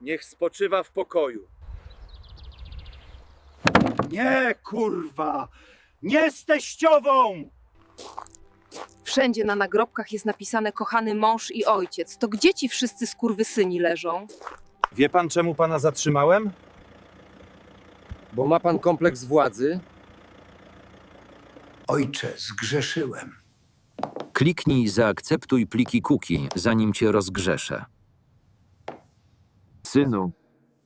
Niech spoczywa w pokoju. Nie, kurwa! Nie z teściową! Wszędzie na nagrobkach jest napisane kochany mąż i ojciec. To gdzie ci wszyscy skurwysyni leżą? Wie pan, czemu pana zatrzymałem? Bo ma pan kompleks władzy? Ojcze, zgrzeszyłem. Kliknij zaakceptuj pliki cookie, zanim cię rozgrzeszę. Synu,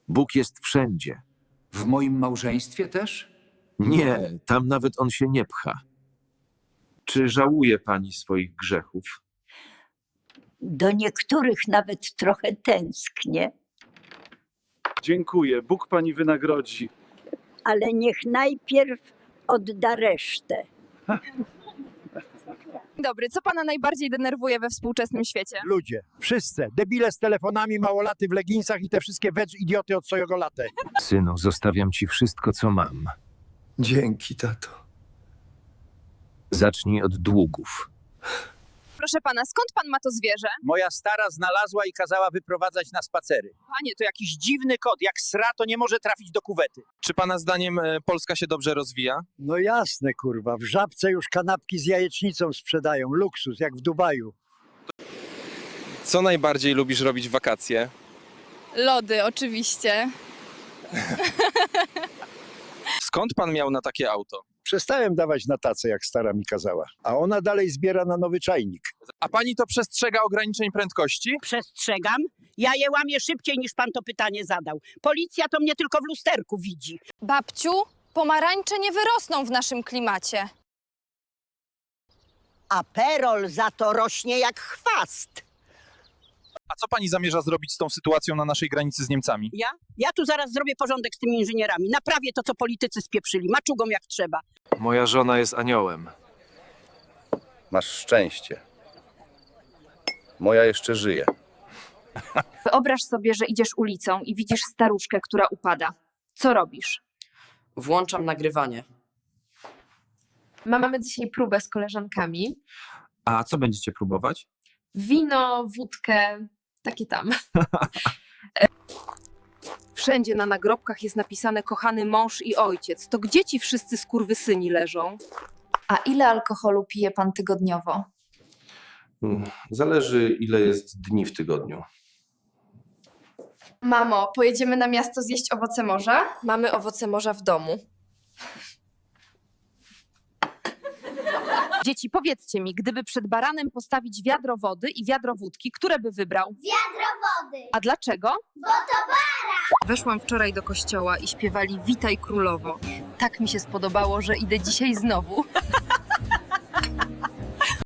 Bóg jest wszędzie. W moim małżeństwie też? Nie, tam nawet on się nie pcha. Czy żałuje pani swoich grzechów? Do niektórych nawet trochę tęsknię, Dziękuję. Bóg pani wynagrodzi. ale niech najpierw odda resztę. Dzień Dobry, co pana najbardziej denerwuje we współczesnym świecie? Ludzie, wszyscy, debile z telefonami, małolaty w leginsach i te wszystkie wecz idioty od swojego latę. Synu, zostawiam ci wszystko, co mam. Dzięki, tato. Zacznij od długów. Proszę pana, skąd pan ma to zwierzę? Moja stara znalazła i kazała wyprowadzać na spacery. Panie, to jakiś dziwny kot. Jak sra, to nie może trafić do kuwety. Czy pana zdaniem e, Polska się dobrze rozwija? No jasne, kurwa. W Żabce już kanapki z jajecznicą sprzedają. Luksus, jak w Dubaju. Co najbardziej lubisz robić w wakacje? Lody, oczywiście. Skąd pan miał na takie auto? Przestałem dawać na tacę, jak stara mi kazała. A ona dalej zbiera na nowy czajnik. A pani to przestrzega ograniczeń prędkości? Przestrzegam. Ja je łamię szybciej niż pan to pytanie zadał. Policja to mnie tylko w lusterku widzi. Babciu, pomarańcze nie wyrosną w naszym klimacie. A perol za to rośnie jak chwast. A co pani zamierza zrobić z tą sytuacją na naszej granicy z Niemcami? Ja? Ja tu zaraz zrobię porządek z tymi inżynierami. Naprawię to, co politycy spieprzyli. Maczugą jak trzeba. Moja żona jest aniołem. Masz szczęście. Moja jeszcze żyje. Wyobraź sobie, że idziesz ulicą i widzisz staruszkę, która upada. Co robisz? Włączam nagrywanie. Mamy dzisiaj próbę z koleżankami. A co będziecie próbować? Wino, wódkę, takie tam. Wszędzie na nagrobkach jest napisane kochany mąż i ojciec. To gdzie ci wszyscy skurwysyni leżą? A ile alkoholu pije pan tygodniowo? Zależy, ile jest dni w tygodniu. Mamo, pojedziemy na miasto zjeść owoce morza? Mamy owoce morza w domu. Dzieci, powiedzcie mi, gdyby przed baranem postawić wiadro wody i wiadro wódki, które by wybrał? Wiadro wody, A dlaczego? bo to bara! Weszłam wczoraj do kościoła i śpiewali Witaj Królowo. Tak mi się spodobało, że idę dzisiaj znowu.